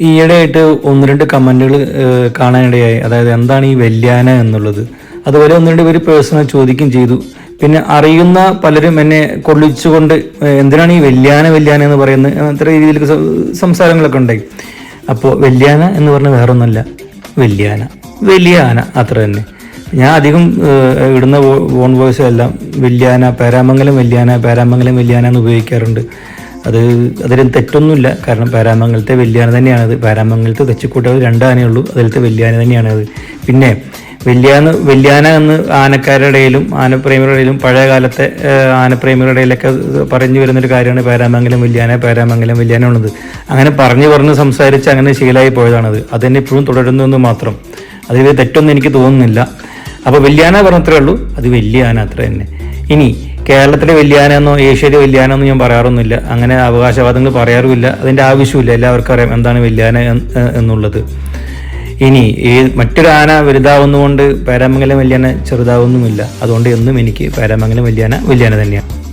ഈയിടെയായിട്ട് ഒന്ന് രണ്ട് കമന്റുകൾ കാണാനിടയായി. അതായത് എന്താണ് ഈ വെല്യാന എന്നുള്ളത്. അതുപോലെ ഒന്ന് രണ്ട് പേര് പേഴ്സണൽ ചോദിക്കുകയും ചെയ്തു. പിന്നെ അറിയുന്ന പലരും എന്നെ കൊള്ളിച്ചുകൊണ്ട് എന്തിനാണ് ഈ വെല്യാന വെല്യാന എന്ന് പറയുന്നത്? അത്ര സം- സംസാരങ്ങളൊക്കെ ഉണ്ടായി. അപ്പോൾ വെല്യാന എന്ന് പറഞ്ഞാൽ വേറൊന്നുമല്ല. വെല്യാന. വലിയ ആന അത്ര തന്നെ. ഞാൻ അധികം ഇടുന്ന വോൺ വോയിസ് എല്ലാം വെല്യാന പേരാമംഗലം വെല്യാന പേരാമംഗലം വെല്യാന എന്ന് ഉപയോഗിക്കാറുണ്ട്. അത് അതിലും തെറ്റൊന്നുമില്ല. കാരണം പാരാമംഗലത്തെ വലിയാന തന്നെയാണത്. പാരാമംഗലത്തെ തെച്ചിക്കൂട്ടവർ രണ്ട് ആനയുള്ളൂ അതിലത്തെ വലിയാന തന്നെയാണത്. പിന്നെ വലിയാന വലിയാന എന്ന് ആനക്കാരുടെ ഇടയിലും ആനപ്രേമികളുടെ ഇടയിലും പഴയ കാലത്തെ ഏഹ്, ആനപ്രേമികളുടെ ഇടയിലൊക്കെ പറഞ്ഞു വരുന്നൊരു കാര്യമാണ് പാരാമംഗലം വലിയാന പാരാമംഗലം വലിയാന ഉള്ളത് അങ്ങനെ പറഞ്ഞു പറഞ്ഞ് സംസാരിച്ച് അങ്ങനെ ശീലമായി പോയതാണത്. അതെന്നെ ഇപ്പോഴും തുടരുന്നു എന്ന് മാത്രം. അതിൽ തെറ്റൊന്നും എനിക്ക് തോന്നുന്നില്ല. അപ്പോൾ വലിയാന പറഞ്ഞത്രേ ഉള്ളൂ. അത് വലിയ ആന അത്ര തന്നെ. ഇനി കേരളത്തിലെ വലിയാനെന്നോ ഏഷ്യയിലെ വലിയാനെന്നോ ഞാൻ പറയാറൊന്നുമില്ല. അങ്ങനെ അവകാശവാദങ്ങൾ പറയാറുമില്ല. അതിന്റെ ആവശ്യമില്ല. എല്ലാവർക്കും അറിയാം എന്താണ് വലിയാന എന്നുള്ളത്. ഇനി ഈ മറ്റൊരു ആന വലുതാവുന്നതുകൊണ്ട് പേരാമംഗലം വലിയാന ചെറുതാവുന്നുമില്ല. അതുകൊണ്ട് എന്നും എനിക്ക് പേരാമംഗലം വലിയാന വലിയാന തന്നെയാണ്.